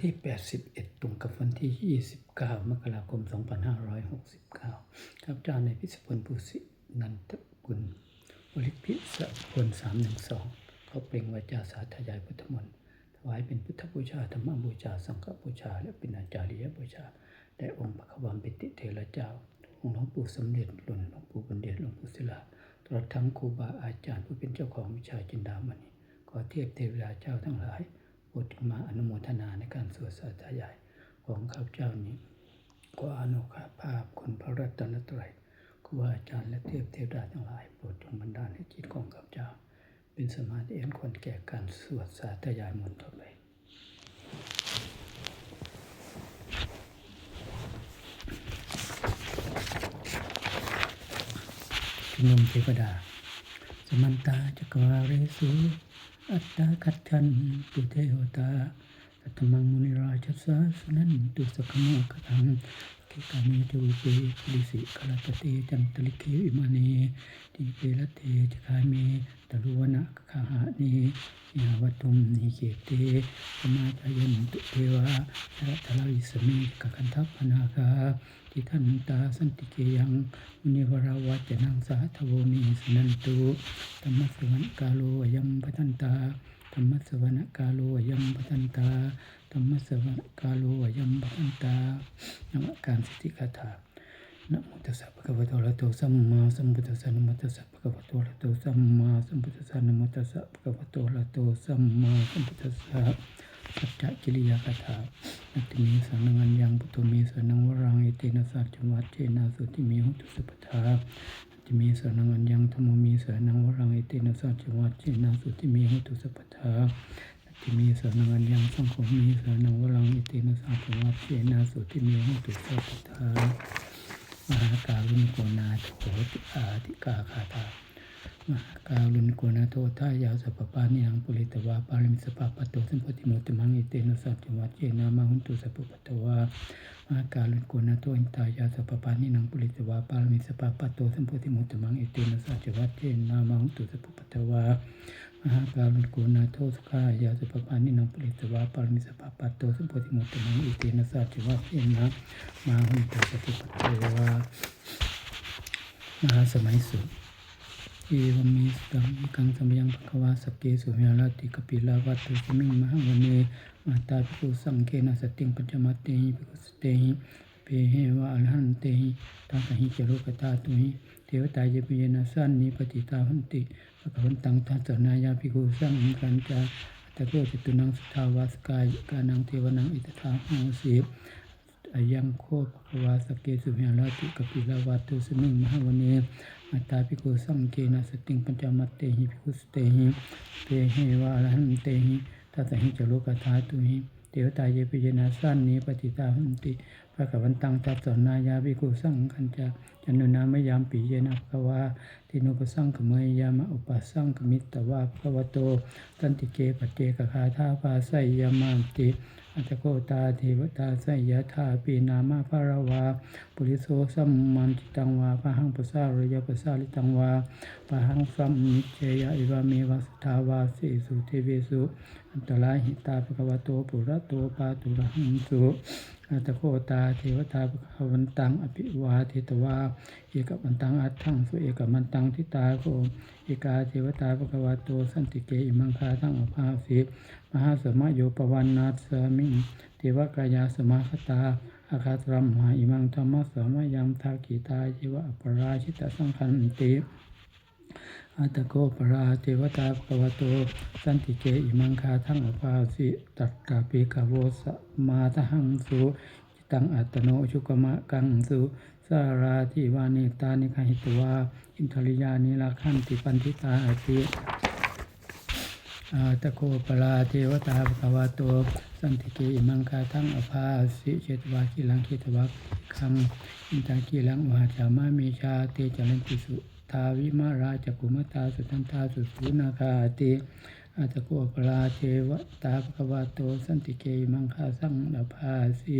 ที่ 81 ตรงกับวันที่ 29 มกราคม 2569ข้าพเจ้าในพิสพลภูสินันทกุลบริพิสพล312เขาเปล่งวาจาสาธยายพุทธมนต์ถวายเป็นพุทธบูชาธรรมบูชา สังฆบูชา และเป็นอาจาริยบูชาแด่องค์พระความปิติเทระเจ้า องค์หลวงปู่สำเร็จหล่นหลวงปู่บัณฑิตหลวงปู่ศิลาตลอดทั้งครูบาอาจารย์ผู้เป็นเจ้าของวิชาจินดามณีขอเทียบเทวดาเจ้าทั้งหลาย โปรดมาอนุโมทนาในการสวดสาธยายของข้าพเจ้านี้ขออนุภาพภาพคุณพระรัตนตรัยครูอาจารย์และเทพเทวดาทั้งหลายโปรดจงบันดาลให้จิตของข้าพเจ้า เป็นสมาธิอันควรแก่การสวดสาธยายมนต์ต่อไปชุมนุมเทวดา สมันตาจักวาเรสุ อัตตาคัจฉันตุเทวตาตัตมังมุนิราชสาสนันตุสกขโมกตังกิกามีตุเปลิสิคลตเตจันตลิเคอิมานีติเปรเตจคามีตลุวนะคาหานียาวตุมนิเกเตสมาจายันตุเทวาชะทลาวิสมิกคันทัพนาคา ทิทันตาสันติเกยังมุนิวราวัจนังสาทโวมีสนันตุธรรมสวรรกาโลยัมปทันตาธรรมสวรรกาโลยัมปทันตาธรรมสวรรกาโลยัมปทันตานวการสิทธิคาถานะโมตัสสะภะคะวะโตอะระหะโตสัมมาสัมพุทธัสสะนะโมตัสสะภะคะวะโตอะระหะโตสัมมาสัมพุทธัสสะนะโมตัสสะภะคะวะโตอะระหะโตสัมมาสัมพุทธัสสะ สัจจกิริยาคาถานัตติมีสังนังอัญญังปุตโตมีสนังวรังเอเตนะสัจจวัตเจนะสุติมีหุตุสุปทานัติมีสนังอัญญังธรรมมีสนังวรังเอเตนะสัจจวัตเจนะสุติมีหุตุสุปทานัตติมีสนังอัญญังสังโฆมีสนังวรังเอเตนะสัจจวัตเจนะสุติมีหุตุสุปทามหาการุณโกนาโถติอาติกาคาถา มหาการุณโกนาโททายาวสัพพปานิยังปุริตวาปาริมิสปาปะโตสัมปติโมตมังอิเตนะสัจจวัจเจนามาหุนตุสัพปะตวามหาการุณโกนาโทอินตายาสัพพปานิยังปุริตวาปาริมิสปาปะโตสัมปติโมตมังอิเตนะสัจจวัจเจนามาหุนตุสัพปะตวามหาการุณโกนาโทสุขายาสัพพปานิยังปุริตวาปาริมิสปาปะโตสัมปติโมตมังอิเตนะสัจจวัจเจนามาหุนตุสัพพปะตวามหาสมัยสุด เอวเมสตังกังสมยังภควาสเกสุเมลาติกปิลาวัตถุสมิงมหาวเนมาตาภิกขุสังเกนะสติงปัญจมัตเตหิภิกขุสเตหิเปเหวะอรหันเตหิตังกหิเจโลกตาตุหิเทวตาเยปิยนาสันนิปติตาหันติภควันตังทัสสนายาภิกขุสังกันจาตะโกจตุนังสุทาวาสกายกานังเทวนังอิตถาโหสี อายังโคภควาสเกสุเมลาติกปิลาวัตุสมิงมหาวเนอัตตาภิกขุสังเกนะสติงปัญจมัตเตหิภิกขุสเตหิเตหิวาลหันเตหิทัสหิจโลกธาตุหิเทวตาเยปิยนาสันนิปติตาหันติ ภะคะวันตังตัสนายาภิกุสังคัญจาจันนุนามยามปิเยนะภควาตินุปสังขเมยยามะอุปสังขมิตตวาภควโตตันติเกปเจกคาธาภาไสยามานติอัตโกตาเทวตาไสยธาปีนามาภารวาปุริโสสัมมันจิตังวาพหังปสาระยะปสาลิตังวาปหังสัมมิเจยะอิวามีวัสทาวาสีสุเทเวสุอันตรายหิตาภควโตปุระโตปาตุระหังสุ อัตโกตาเทวตาภวันตังอภิวาเทตวา เอกวันตังอัตถังสุเอกมันตังทิตาโกเอกาเทวตาภควโตสันติเกอิมังคาทั้งอภาสิมหาสมะโยปวันนาสมิงเทวกายาสมาคตาอาคาตรัมหาอิมังธรรมะสมะยังทากิตาจิวะปราชิตสังคันติ อัตโกปราเทวตาภควโต สันติเกอิมังคาทั้งอภาสิตัตตาปิกาโวสมาทหังสุจิตังอัตโนชุกมะกังสุสาราธิวานิตานิคหิตวาอินทริยานิลาคันติปันทิตาอติอาตะโกปลาเทวตาภควาโต สันติเกอิมังคาทั้งอภาสิเจตวากิลังเจตวาคังอินตากิลังมหาจามามีชาเตจรันติสุ ทาวิมาราจักุมตาสุตันตาสุสุนาคาติอาตะโกปลาเทวตาภควาโตสันติเกอิมังคาสังอภาสิ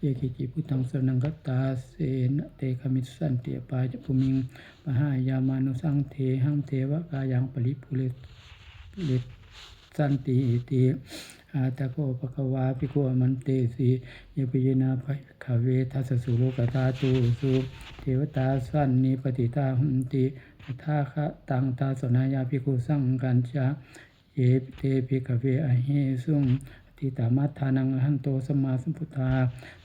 เยกิจิพุทธังสนังกตาเสนเตคมิสันติปาจภูมิงมหายามานุสังเทหังเทวกายังปริปุเลสันติอิติ อาตะโกภะคะวาภิกขอมันเตสีเยปิยนาภคเวทัสสุโลกตาตูสุเทวตาสันนิปติตาหุนติตถาคะตังตาสนายาภิกขุสังกันจาเอปเตภิกขเวอหิสุงติตามัฏฐานังหันโตสมาสัมพุทธา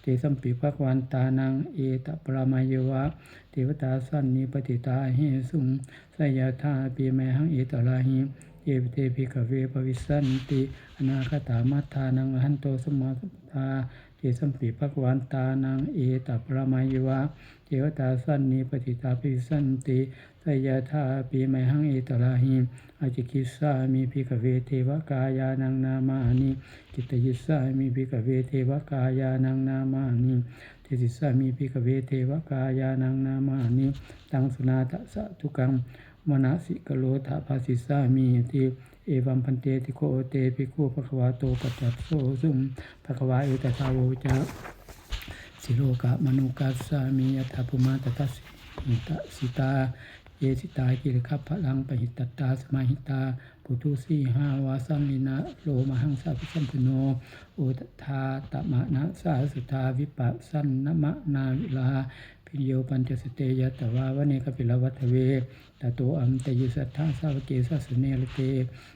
เตสัมปิภควันตานังเอตปรามายวะเทวตาสันนิปติตาหิสุงสยธาปีแมหังเอตลาหิ เยปเตภิกเวปวิสันติอนาคตามัฏฐานังอหันโตสมาสุทธาเตสัมปิภควันตานังเอตปรามายวะเทวตาสันนิปติตาภิสันติสยธาปีแมหังเอตลาหิอาจิกิสามิภิกเวเทวกายานังนามานิกิตยิสามิภิกเวเทวกายานังนามานิเทสิสามิภิกเวเทวกายานังนามานิตังสุนาตสะทุกัง มนสิกโลทะภาสิสามิติเอวัมพันเตติโคเตภิกขุภควาโตปัจจัตโสสุมภควาเอตทาโวจาสิโลกะมนุกัสสามิยถาภุมาตตัสสิตาสิตาเยสิตากิริคัพพลังปหิตตตาสมาหิตาปุตุสีหาวาสัมมินะโลมหังสาพิสัมพโนโอตทาตมะนะสาสุทาวิปัสสนนมะนาวิลา พิโยปัญจสเตยะตวาวเนกปิลวัตเวตโตอัมตยุสัทธาสาวเกสัสเนลเต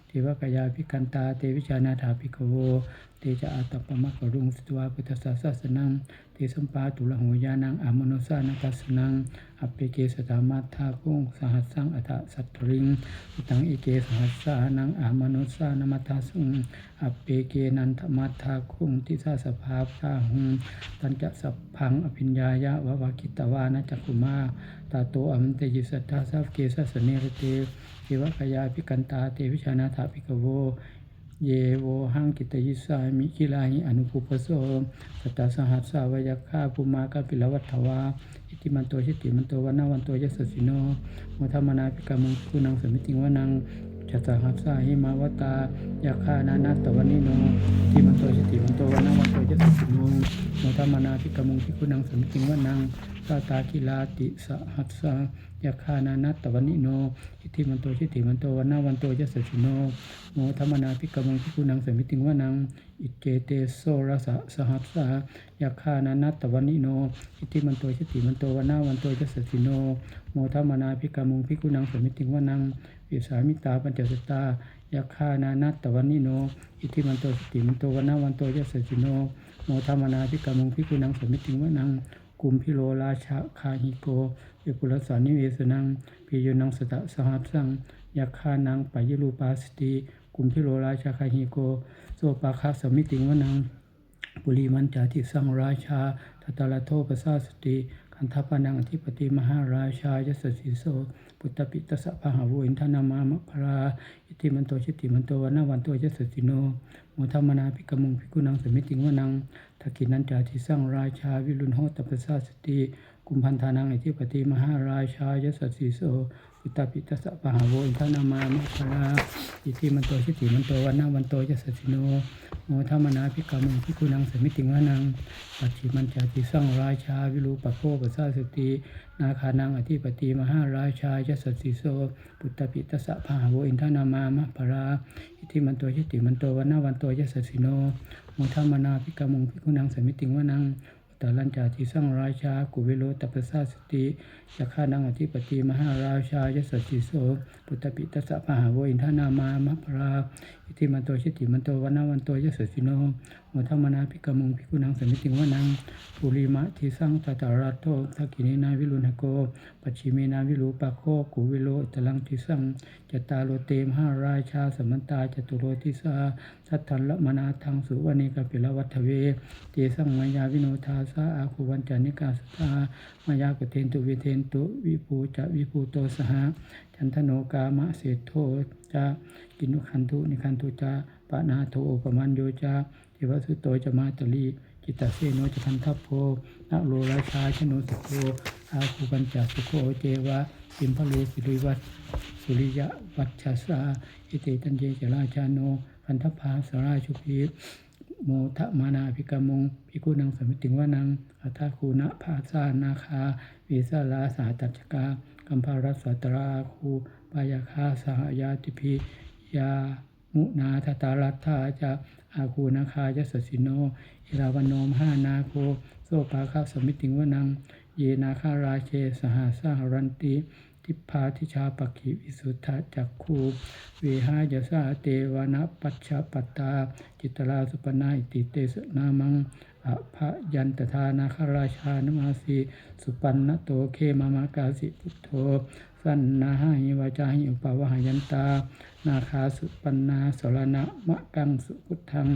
ทิวกายาพิกันตาเตวิชานาถาภิกโว เตจะอาตปปมะกรุงสตวาพุทธศาสนังเตสัมปาตุละหัวยานังอามโนสานัสสนังอปเปเกสตามาทาคุงสหัสสังอัฏสัตริงอุตังเอเกสหัสสานังอามโนสานมัทาสุงอปเปเกนันทมัทธาคุงทิสาสภาพทาหุงตันจะสัพพังอภิญญายะวะวากิตวานะจักุมาตาโตอัมเตยิสัทธาสัพเกสัสเนรเตเทวกายาภิกันตาเตวิชานาถาภิกขโว เยโวหังกิตยิสามิกิลาหิอนุปุปโสสตตาสหัสสาวยคาภูมากาปิลวัตถวาอิติมันโตชิติมันโตวันนาวันโตยสสสิโนโมธรรมนาภิกามุคุนังสมิติงวนังจัตตาหัสสาหิมาวตายาคานานัตตวันิโนอิติมันโตชิติมันโตวันนาวันโตยสสสิโนโมธรรมนาภิกามุภิกขุนังสมิติงวนังสาตากิลาติสหัสสายาคานานัตตวันิโนอิติมันโตชิติมันโตวันนาวันโตยสสสิโนโมธรรมนาภิกมังพิกุนังสมิติงวานังอิเจเตโสรสะสหัสสะยาคานานัตตวันิโนอิติมันโตชิติมันโตวันนาวันโตยสสสิโนโมธรรมนาภิกมังพิกุนังสมิติงวานังวิสามิตาปัญจสตตายาคานานัตตวันิโนอิติมันโตชิติมันโตวันนาวันโตยสสสิโนโมธรรมนาภิกมังพิกุนังสมิติงวานัง กุมพิโรราชาคาหิโกเอกุลสานิเวสนังปิโยนังสตะสหัสสังยักขานังปายรูปาสติกุมพิโรราชาคาหิโกโซปาคาสมิติงวนังปุริมันจาติสังราชาทัตตาลโทปสาสติคันทปานังอธิปติมหาราชายสสิโส ปุตตปิตสะพหาวุอินทนามามะพราอิติมันโตชิติมันโตวันนาวันโตยสสิโนมุธรรมนาภิกขมุงภิกขุนังสมิติงวนังทักินันจาทิสร้างราชาวิรุณโหตปสาสติกุมพันธานังอธิปติมหาราชายสสิโส ปุตตปิตสะปหาวุอินทนามามะพราอิติมันโตชิติมันโตวันนาวันโตยสสิโนโมธรรมนาภิกขมุงภิกุนังสมิติงวนังปัจฉิมันจาติสังราชาวิรูปโภปสาสตินาคานังอธิปติมหาราชายสสสิโสปุตตปิตสะพาโวอินทนามามะปราอิทิมันโตชิติมันโตวันนาวันโตยสสสิโนโมธรรมนาภิกขมุงภิกุนังสมิติงวนัง ตาลัญจาติสังราชา กุเวโลตัปสาสติยาคานังอธิปติมหาราชายสสสิโส ปุตตปิตสะมหาโวอินทนามามัปรา อิทิมันโตชิติมันโตวันนาวันโตยสสสิโนโมธรรมนาภิกมุงภิกุนังสมิติงวนังปุริมะทิสังตตารัตโตทักขินีนาวิรุณโกปัจฉิเมนาวิรูปะโคกุวิโลตลังทิสังจตาโลเตมหาราชาสมันตาจตุโรทิสาสัทธันละมนาทังสุวเนกปิลวัฏเวเตสังมายาวิโนทาสาอาคุวันจานิกาสตามายากเทนตุวิเทนตุวิภูจะวิภูโตสห จันทโนกามะเศโทจะกินุขันตุนิขันตุจะปะนาโทปมันโยจะเทวสุโตจะมาตลีจิตตเสโนจะพันทัพโพนะโลราชาชโนสุโคอาคูปัญจสุโคเจวะสิมพะโลสิริวัตสุริยะวัชชาสาอิเตตันเยจราชาโนพันทพาสราชุพี โมทะมานาภิกมงภิกุนังสมิติงวานังอัฏฐคูณภาสานาคาวิสาลาสาตัจกากัมภารัสตราคูปายาคาสหายาติพียามุนาทตารัตถาจะอาคูนาคาจะสสิโนอิราวันโนมหานาโคโสปาคาสมิติงวนัง เยนาคาราเชสหาสหรันติ ทิพาทิชาปกิวิสุทธจักคูเวหายสาเตวนะปัชชะปตา จิตราสุปนาอิติเตสนามังอภยันตทานาคราชานมาสีสุปันนโตเคมามากาสิพุทโธ สันนาหาหิวาจาหิอุปวหายันตา นาคาสุปันนาสรณะมะกังสุพุทธัง